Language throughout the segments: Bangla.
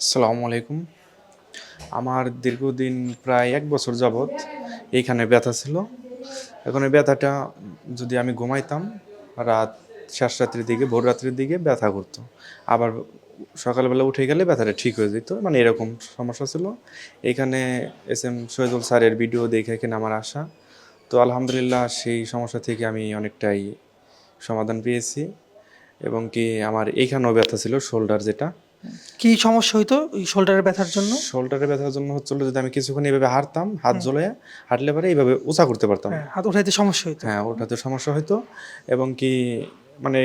আসসালামু আলাইকুম। আমার দীর্ঘদিন প্রায় এক বছর যাবৎ এইখানে ব্যথা ছিল। এখন এই ব্যথাটা যদি আমি ঘুমাইতাম, রাত শেষ রাত্রির দিকে, ভোর রাত্রির দিকে ব্যথা করতো। আবার সকালবেলা উঠে গেলে ব্যথাটা ঠিক হয়ে যেত মানে এরকম সমস্যা ছিল। এখানে এস এম শহীদুল স্যারের ভিডিও দেখে এখানে আমার আসা তো আলহামদুলিল্লাহ সেই সমস্যা থেকে আমি অনেকটাই সমাধান পেয়েছি। এবং কি আমার এইখানেও ব্যথা ছিল, শোল্ডার যেটা। কি সমস্যা হইতো ওই শোল্ডারের ব্যথার জন্য? শোল্ডারের ব্যথার জন্য হচ্ছিল যদি আমি কিছুক্ষণ এইভাবে হাঁটতাম হাত জ্বলে হাঁটলে পরে এইভাবে উঁচা করতে পারতাম। হ্যাঁ, হাত উঠাইতে সমস্যা হইতো। হ্যাঁ ওটাতে সমস্যা হইতো। এবং কি মানে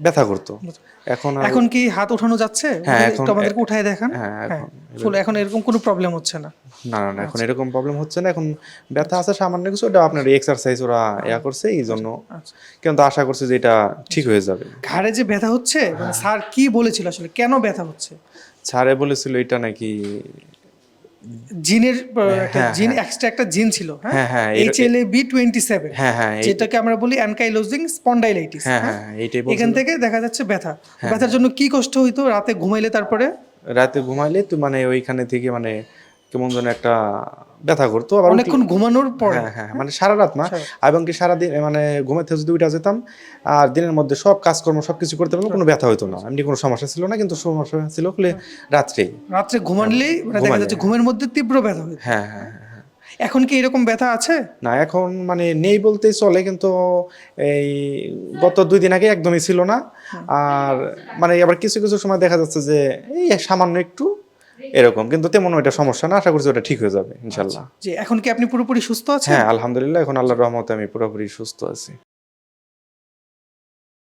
ব্যথা করতো। এখন এখন কি হাত উঠানো যাচ্ছে? হ্যাঁ, এখন- আমাদেরকে উঠায় দেখান। হ্যাঁ হ্যাঁ এখন এখন এরকম কোনো প্রবলেম হচ্ছে না। না না এখন এরকম প্রবলেম হচ্ছে না। এখন ব্যথা আছে সামান্য কিছু ওটা আপনার এক্সারসাইজ ওরা ইয়া করছে এই জন্য আচ্ছা। কিন্তু আশা করছি যে এটা ঠিক হয়ে যাবে। ঘাড়ে যে ব্যথা হচ্ছে মানে স্যার কি বলেছিল আসলে? কেন ব্যথা হচ্ছে? স্যারে বলেছিল এটা নাকি জিনের একটা হ্যাঁ, জিন এক্সট্রা একটা জিন ছিল হ্যাঁ, হ্যাঁ হ্যাঁ, H L A B twenty seven হ্যাঁ হ্যাঁ যেটাকে আমরা বলি অ্যানকাইলোজিং স্পন্ডাইলাইটিস হ্যাঁ হ্যাঁ? এইটাই এখান থেকে দেখা যাচ্ছে ব্যথা। ব্যথার জন্য কি কষ্ট হইতো? রাতে ঘুমাইলে তারপরে? রাতে ঘুমাইলে তো মানে ওইখানে থেকে মানে কেমন যেন একটা ব্যথা করতো আবার অনেকক্ষণ ঘুমানোর পরে। হ্যাঁ হ্যাঁ মানে সারা রাত না। এবং কি সারাদিন মানে ঘুমাতে যদি উঠে যেতাম আর দিনের মধ্যে সব কাজকর্ম সব কিছু করতে পারলাম কোনো ব্যথা হতো না। এমনি কোনো সমস্যা ছিল না কিন্তু সমস্যা ছিল হলে রাত্রেই রাত্রে ঘুমানলেই মানে দেখা যাচ্ছে ঘুমের মধ্যে তীব্র ব্যথা হইতো হ্যাঁ হ্যাঁ হ্যাঁ হ্যাঁ। এখন কি এরকম ব্যথা আছে? না এখন মানে নেই বলতেই চলে কিন্তু এই গত দুই দিন আগে একদমই ছিল না। আর মানে আবার কিছু কিছু সময় দেখা যাচ্ছে যে এই সামান্য একটু এরকম। কিন্তু তেমন ওইটা সমস্যা না আশা করছি ওটা ঠিক হয়ে যাবে ইনশাল্লাহ। যে এখন কি আপনি পুরোপুরি সুস্থ আছেন? হ্যাঁ আলহামদুলিল্লাহ এখন আল্লাহর রহমতে আমি পুরোপুরি সুস্থ আছি।